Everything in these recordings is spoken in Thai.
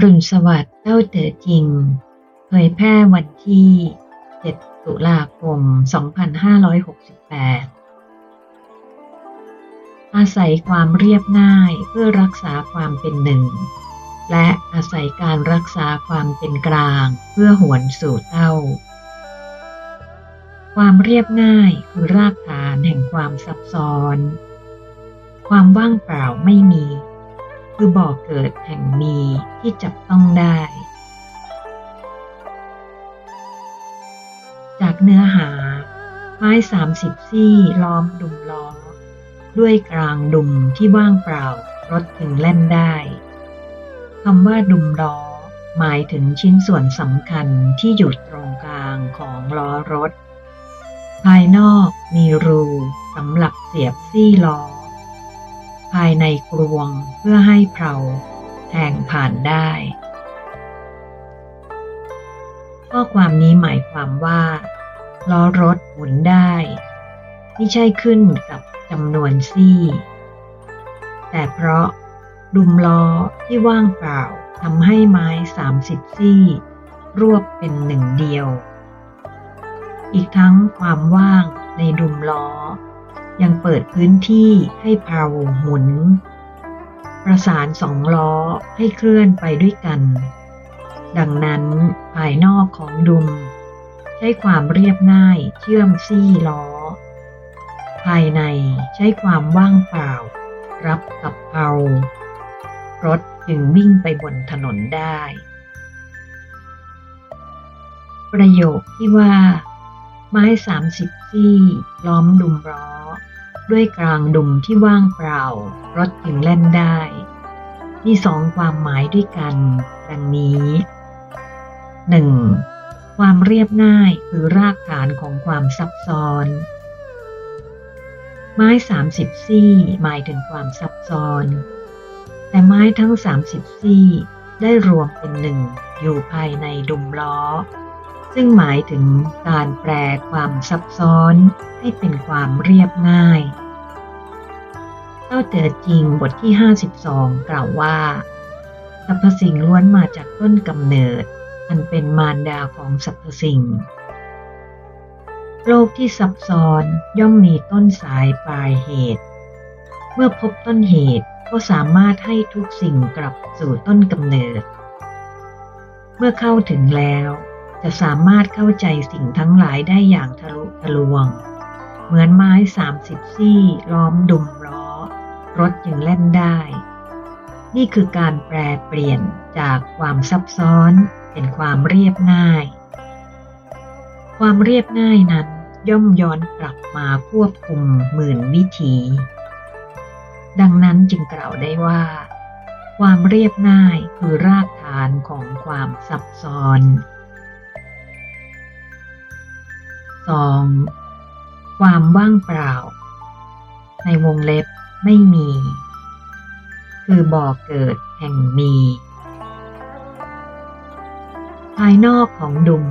อรุณสวัสดิ์เจ้าเต๋อจริง เผยแพร่วันที่ 7 ตุลาคม 2568 อาศัยความเรียบง่ายเพื่อรักษาความเป็นหนึ่ง และอาศัยการรักษาความเป็นกลางเพื่อหวนสู่เต้า ความเรียบง่ายคือรากฐานแห่งความซับซ้อน ความว่างเปล่าไม่มี คือบ่อเกิดแห่งมีที่จับต้องได้ จากเนื้อหา ไม้สามสิบซี่ล้อมดุมล้อด้วยกลางดุมที่ว่างเปล่ารถถึงเล่นได้คำว่าดุมล้อ หมายถึงชิ้นส่วนสำคัญที่อยู่ตรงกลางของล้อรถ ภายนอกมีรูสำหรับเสียบซี่ล้อ ภายในกรวงเพื่อให้เพลาแทงผ่านได้ ข้อความนี้หมายความว่าล้อรถหมุนได้ ไม่ใช่ขึ้นกับจำนวนซี่ แต่เพราะดุมล้อที่ว่างเปล่าทำให้ไม้ 30 ซี่ รวบเป็นหนึ่งเดียว อีกทั้งความว่างในดุมล้อ ยังเปิดพื้นที่ให้เพลาหมุน ประสานสองล้อให้เคลื่อนไปด้วยกัน ดังนั้นภายนอกของดุม ใช้ความเรียบง่ายเชื่อมซี่ล้อ ภายในใช้ความว่างเปล่า รับกับเพลารถจึงวิ่งไปบนถนนได้ ประโยคที่ว่า ไม้สามสิบซี่ล้อมดุมล้อ ด้วยกลางดุมที่ว่างเปล่า รถจึงเล่นได้ มีสองความหมายด้วยกัน ดังนี้ 1. ความเรียบง่ายคือรากฐานของความซับซ้อน ไม้สามสิบซี่หมายถึงความซับซ้อน แต่ไม้ทั้งสามสิบซี่ได้รวมเป็นหนึ่งอยู่ภายในดุมล้อ ซึ่งหมายถึงการแปลความซับซ้อนให้เป็นความเรียบง่าย เต้าเต๋อจริงบทที่ 52 กล่าวว่าสรรพสิ่งล้วนมาจากต้นกำเนิด อันเป็นมารดาของสรรพสิ่ง โลกที่ซับซ้อนย่อมมีต้นสายปลายเหตุ เมื่อพบต้นเหตุก็สามารถให้ทุกสิ่งกลับสู่ต้นกำเนิด เมื่อเข้าถึงแล้วจะสามารถเข้าใจสิ่งทั้งหลายได้อย่างทะลุทะลวง เหมือนไม้สามสิบซี่ล้อมดุมล้อ รถจึงเล่นได้ นี่คือการแปลเปลี่ยนจากความซับซ้อนเป็นความเรียบง่าย ความเรียบง่ายนั้นย่อมย้อนกลับมาควบคุมหมื่นวิถีดังนั้นจึงกล่าวได้ว่า ความเรียบง่ายคือรากฐานของความซับซ้อน 2. ความว่างเปล่า ในวงเล็บ ไม่มี คือบ่อเกิดแห่งมี ภายนอกของดุม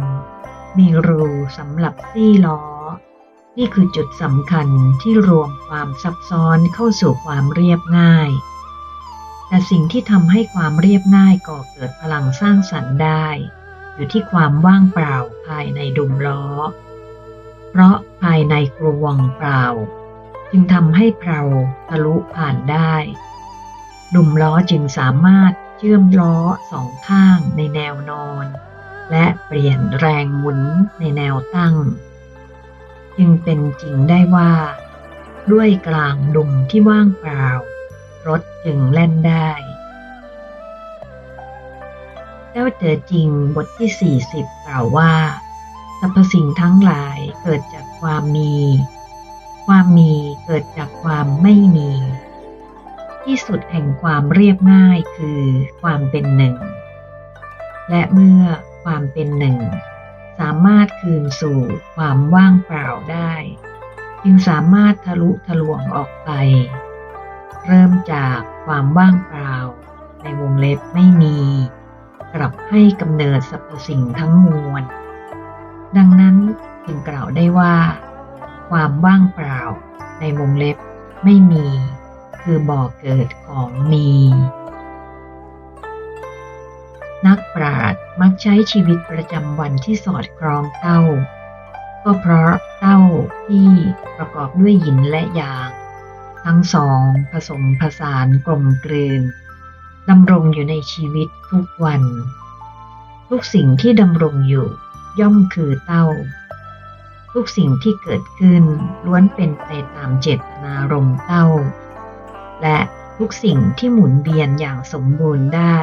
มีรูสำหรับซี่ล้อ นี่คือจุดสำคัญที่รวมความซับซ้อนเข้าสู่ความเรียบง่าย แต่สิ่งที่ทำให้ความเรียบง่ายก่อเกิดพลังสร้างสรรค์ได้ อยู่ที่ความว่างเปล่าภายในดุมล้อ เพราะภายในกรวงเปล่า จึงทำให้เพลาทะลุผ่านได้ดุมล้อจึงสามารถเชื่อมล้อสองข้างในแนวนอน และเปลี่ยนแรงหมุนในแนวตั้ง จึงเป็นจริงได้ว่า ด้วยกลางดุมที่ว่างเปล่า รถจึงเล่นได้เจ้าเจอจริงบทที่ 40 กล่าวว่า สรรพสิ่งทั้งหลายเกิดจากความมี ความมีเกิดจากความไม่มี ที่สุดแห่งความเรียบง่ายคือความเป็นหนึ่ง และเมื่อความเป็นหนึ่ง สามารถคืนสู่ความว่างเปล่าได้ จึงสามารถทะลุทะลวงออกไป เริ่มจากความว่างเปล่า ในวงเล็บไม่มี กลับให้กำเนิดสรรพสิ่งทั้งมวลดังนั้นจึงกล่าวได้ว่า ความว่างเปล่าในวงเล็บไม่มี คือบ่อเกิดของมี นักปราชญ์มักใช้ชีวิตประจำวันที่สอดคล้องเต้า ก็เพราะเต้าที่ประกอบด้วยหินและหยาง ทั้งสองผสมผสานกลมกลืนดำรงอยู่ในชีวิตทุกวัน ทุกสิ่งที่ดำรงอยู่ย่อมคือเต้า ทุกสิ่งที่เกิดขึ้นล้วนเป็นไปตามเจตนารมณ์เต้า และทุกสิ่งที่หมุนเวียนอย่างสมบูรณ์ได้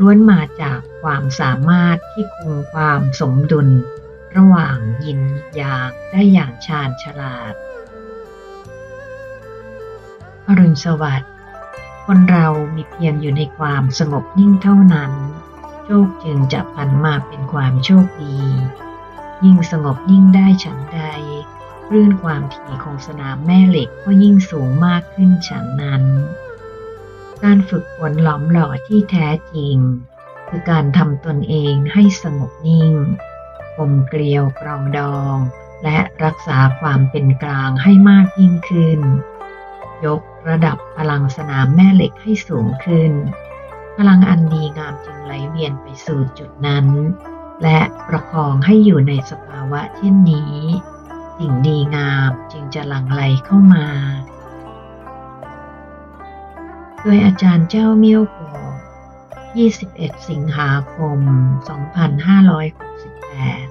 ล้วนมาจากความสามารถที่คงความสมดุล ระหว่างยินยางได้อย่างชาญฉลาด อรุณสวัสดิ์คนเรามีเพียงอยู่ในความสงบนิ่งเท่านั้น โชคจึงจะพันมาเป็นความโชคดี ยิ่งสงบยิ่งได้ฉันใดคลื่นความถี่ของสนามแม่เหล็กก็ยิ่งสูงมากขึ้นฉันนั้น การฝึกฝนหลอมหล่อที่แท้จริง คือการทำตนเองให้สงบนิ่งกลมเกลียวปรองดอง และรักษาความเป็นกลางให้มากยิ่งขึ้น ยกระดับพลังสนามแม่เหล็กให้สูงขึ้น พลังอันดีงามจึงไหลเวียนไปสู่จุดนั้น และประคองให้อยู่ในสภาวะเช่นนี้ สิ่งดีงามจึงจะหลั่งไหลเข้ามา โดยอาจารย์เจ้าเมี่ยวกัว21 สิงหาคม 2568